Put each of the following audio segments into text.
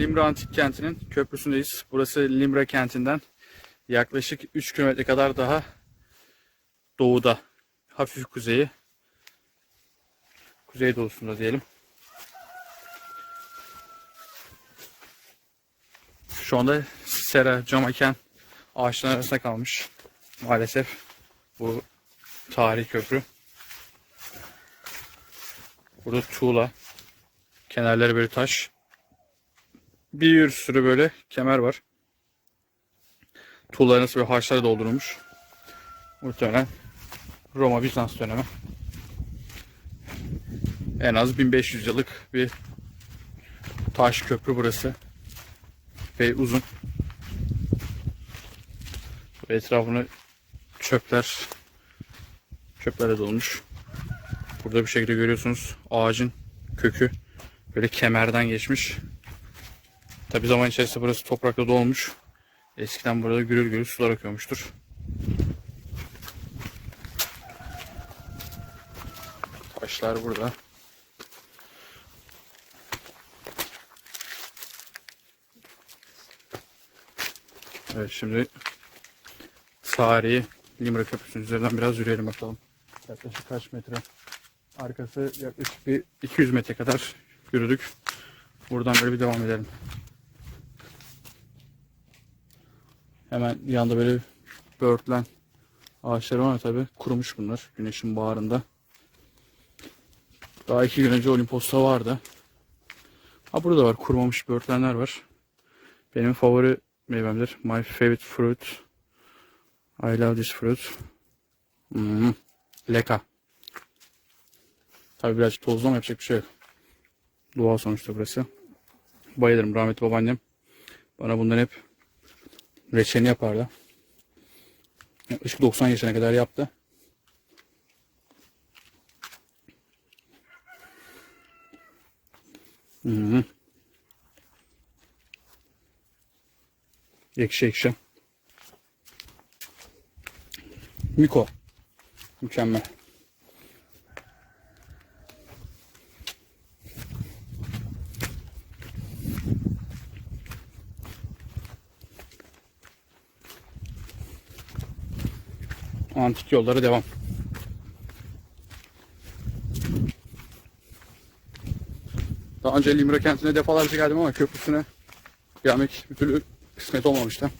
Limra Antik Kenti'nin köprüsündeyiz. Burası Limra kentinden yaklaşık 3 kilometre kadar daha doğuda. Hafif kuzeyi. Kuzey doğusunda diyelim. Şu anda sera, camaken ağaçların arasında kalmış. Maalesef bu tarihi köprü. Burada tuğla. Kenarları böyle taş. Bir sürü böyle kemer var. Tuğlaları nasıl böyle harçlara doldurulmuş. Muhtemelen Roma Bizans dönemi. En az 1500 yıllık bir taş köprü burası. Ve uzun. Ve etrafını çöpler çöplerle dolmuş. Burada bir şekilde görüyorsunuz ağacın kökü böyle kemerden geçmiş. Tabi zaman içerisinde burası toprakla dolmuş. Eskiden burada gürül gürül sular akıyormuştur. Taşlar burada. Evet şimdi tarihi Limra Köprüsü'nün üzerinden biraz yürüyelim bakalım. Yaklaşık kaç metre? Arkası yaklaşık bir 200 metre kadar yürüdük. Buradan böyle bir devam edelim. Hemen yanında böyle böğürtlen ağaçları var tabi. Kurumuş bunlar güneşin bağrında. Daha iki gün önce Olimpos'ta vardı. Ha burada var kurumamış böğürtlenler var. Benim favori meyvemdir. My favorite fruit. I love this fruit. Hmm. Leka. Tabi birazcık tozlu ama yapacak bir şey yok. Doğal sonuçta burası. Bayılırım rahmetli babaannem. Bana bundan hep reçelini yapardı. Yaklaşık 90 yaşına kadar yaptı. Hı -hı. Ekşi ekşi. Miko. Mükemmel. Antik yollara devam. Daha önce Limra kentine defalarca geldim ama köprüsüne gelmek bir türlü kısmet olmamıştı.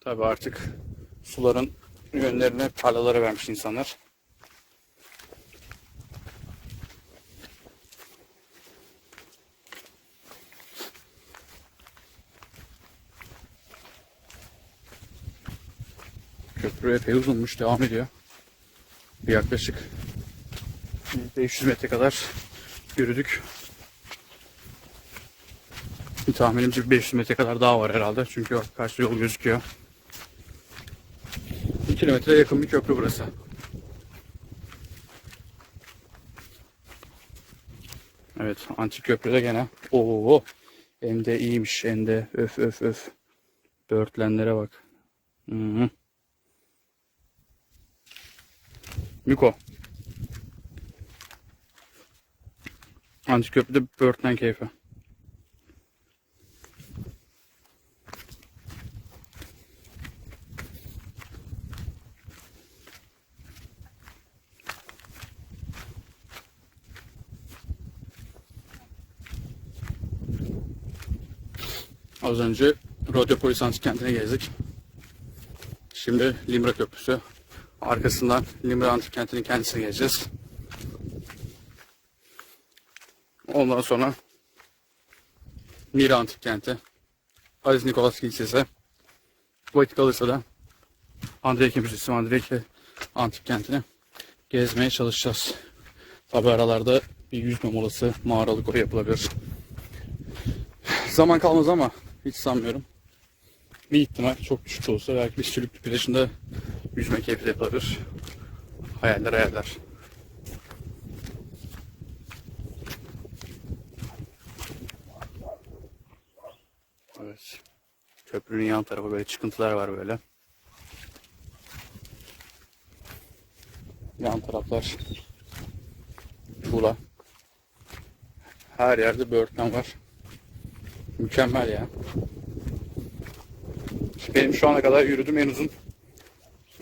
Tabi artık suların yönlerine tarlalara vermiş insanlar. Köprü epey uzunmuş devam ediyor. Yaklaşık 500 metre kadar yürüdük. Bir tahminimce bir 500 metre kadar daha var herhalde. Çünkü karşıda yol gözüküyor. 2 kilometre yakın bir köprü burası. Evet antik köprüde gene. Oo, hem de iyiymiş hem de öf öf öf. Börtlenlere bak. Hı -hı. Miko. Antik köprüde börtlen keyfi. Az önce Rodyopolis Antik kentine gezdik. Şimdi Limra Köprüsü. Arkasından Limra Antik kentinin kendisine gezeceğiz. Ondan sonra Mira Antik kenti. Aziz Nikolas Kilisesi. Vakit kalırsa da Andreyke Müzesi, Andreyke Antik kentini gezmeye çalışacağız. Tabi aralarda bir yüzme molası, mağaralık o yapılabilir. Zaman kalmaz ama hiç sanmıyorum. Bir ihtimal çok düşük olsa belki bir sülüklü plajında yüzme keyfi de yapılabilir. Hayaller hayaller. Evet. Köprünün yan tarafı böyle çıkıntılar var böyle. Yan taraflar tuğla. Her yerde böğürtlen var. Mükemmel ya. Benim şu ana kadar yürüdüğüm en uzun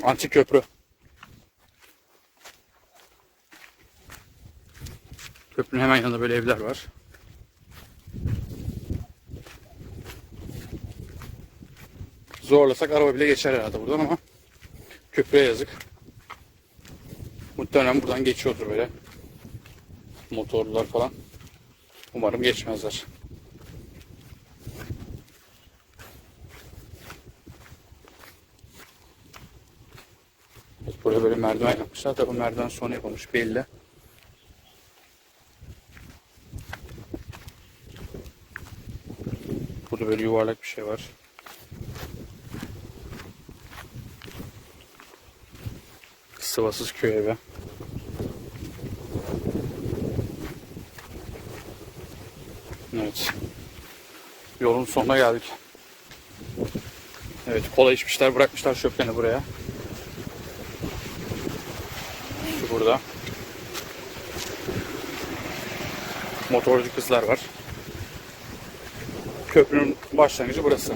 antik köprü. Köprünün hemen yanında böyle evler var. Zorlasak araba bile geçer herhalde buradan ama köprüye yazık. Muhtemelen buradan geçiyordur böyle. Motorlular falan. Umarım geçmezler. Evet, buraya böyle merdiven yapmışlar. Tabi merdiven sonu yapılmış belli. Burada böyle yuvarlak bir şey var. Sıvasız köy evi. Evet. Yolun sonuna geldik. Evet kola içmişler bırakmışlar çöplerini buraya. Şu burada. Motorcu kızlar var. Köprünün başlangıcı burası.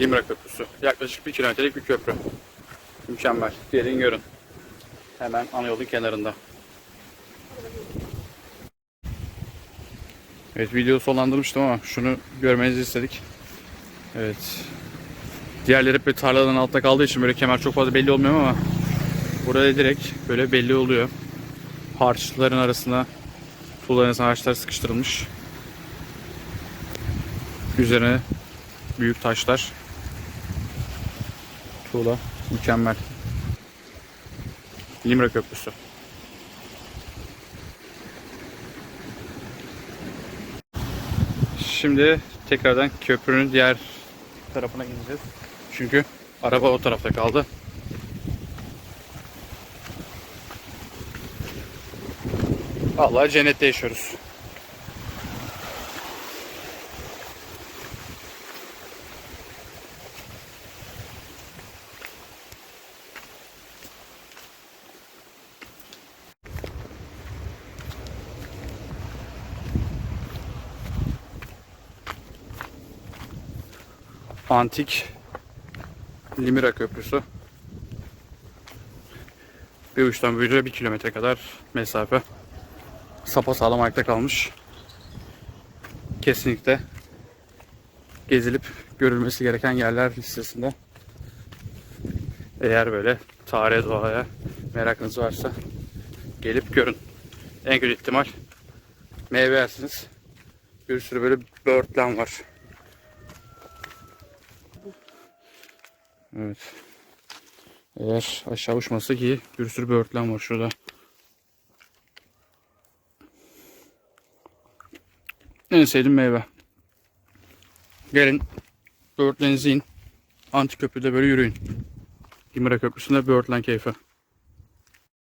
Limra Köprüsü. Yaklaşık bir kilometrelik bir köprü. Mükemmel. Gelin görün. Hemen ana yolun kenarında. Evet videoyu sonlandırmıştım ama şunu görmenizi istedik. Evet. Diğerleri hep bir tarlaların altta kaldığı için böyle kemer çok fazla belli olmuyor ama burada direkt böyle belli oluyor. Harçların arasına tuğlaların arasına harçlar sıkıştırılmış. Üzerine büyük taşlar. Tuğla. Mükemmel. Limra Köprüsü. Şimdi tekrardan köprünün diğer tarafına gideceğiz. Çünkü araba o tarafta kaldı. Vallahi cennette yaşıyoruz. Antik Limira Köprüsü. Bir uçtan bir uca bir kilometre kadar mesafe. Sapa sağlam ayakta kalmış. Kesinlikle gezilip görülmesi gereken yerler listesinde. Eğer böyle tarihe doğaya merakınız varsa gelip görün. En kötü ihtimal meyve yersiniz. Bir sürü böyle böğürtlen var. Evet. Eğer aşağı uçmasa ki bir sürü böğürtlen var şurada. En sevdiğim meyve. Gelin böğürtlerinizi yiyin. Antik köprüde böyle yürüyün. İmre Köprüsü'nde böğürtlen keyfi.